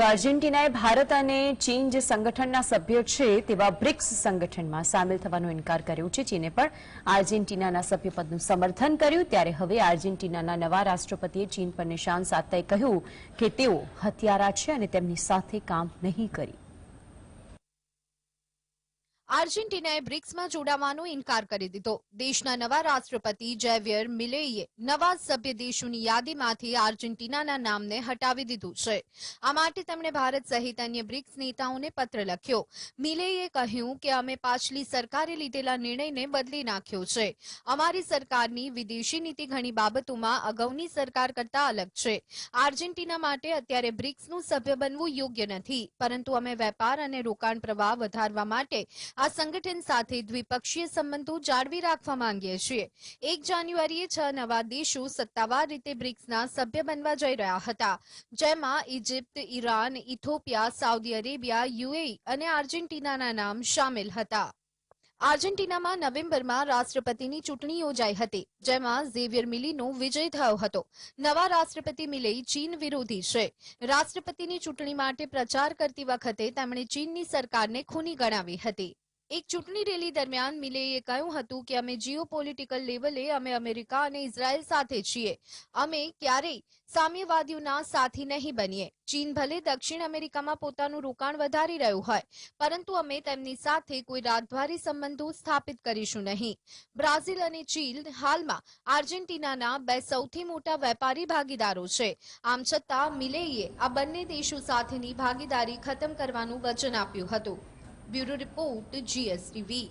તો આર્જેન્ટિનાએ ભારત અને ચીન જે સંગઠનના સભ્યો છે તેવા બ્રિક્સ સંગઠનમાં સામેલ થવાનો ઇન્કાર કર્યો છે. ચીને પણ આર્જેન્ટિનાના સભ્યપદનું સમર્થન કર્યું. ત્યારે હવે આર્જેન્ટિનાના નવા રાષ્ટ્રપતિએ ચીન પર નિશાન સાધતા કહ્યું કે તેઓ હત્યારા છે અને તેમની સાથે કામ નહીં કરી. આર્જેન્ટિનાએ બ્રિક્સમાં જોડાવાનો ઇનકાર કરી દીધો. દેશના નવા રાષ્ટ્રપતિ જેવિયર મિલેઈએ નવા સભ્ય દેશોની યાદીમાંથી આર્જેન્ટિનાના નામને હટાવી દીધું છે. આ માટે તેમણે ભારત સહિત અન્ય બ્રિક્સ નેતાઓને પત્ર લખ્યો. મિલેઈએ કહ્યું કે અમે પાછલી સરકારે લીધેલા નિર્ણયને બદલી નાખ્યો છે. અમારી સરકારની વિદેશી નીતિ ઘણી બાબતોમાં અગાઉની સરકાર કરતા અલગ છે. આર્જેન્ટિના માટે અત્યારે બ્રિક્સનું સભ્ય બનવું યોગ્ય નથી, પરંતુ અમે વેપાર અને રોકાણ પ્રવાહ વધારવા માટે આ સંગઠન સાથે દ્વિપક્ષીય સંબંધો જાળવી રાખવા માંગીએ છીએ. એક જાન્યુઆરીએ છ નવા દેશો સત્તાવાર રીતે બ્રિક્સના સભ્ય બનવા જઈ રહ્યા હતા. જેમાં Egypt Iran, Ethiopia, Saudi Arabia, UAE અને આર્જેન્ટિનાના નામ સામેલ હતા. આર્જેન્ટિનામાં નવેમ્બરમાં રાષ્ટ્રપતિની ચૂંટણી યોજાઈ હતી, જેમાં ઝેવિયર મિલીનો વિજય થયો હતો. નવા રાષ્ટ્રપતિ મિલે ચીન વિરોધી છે. રાષ્ટ્રપતિની ચૂંટણી માટે પ્રચાર કરતી વખતે તેમણે ચીનની સરકારને ખૂની ગણાવી હતી. એક ચૂંટણી રેલી દરમિયાન મિલેએ કહ્યું હતું કે અમે જીઓ પોલિટિકલ લેવલે અમે અમેરિકા અને ઇઝરાયલ સાથે છીએ. અમે ક્યારેય સામ્યવાદીઓના સાથી નહીં બનીએ. ચીન ભલે દક્ષિણ અમેરિકામાં પોતાનું રોકાણ વધારી રહ્યું હોય, પરંતુ અમે તેમની સાથે કોઈ રાજદ્વારી સંબંધો સ્થાપિત કરીશું નહીં. બ્રાઝિલ અને ચીન હાલમાં આર્જેન્ટિનાના બે સૌથી મોટા વેપારી ભાગીદારો છે. આમ છતાં મિલેઈએ આ બંને દેશો સાથેની ભાગીદારી ખતમ કરવાનું વચન આપ્યું હતું. Bureau Report to GSTV.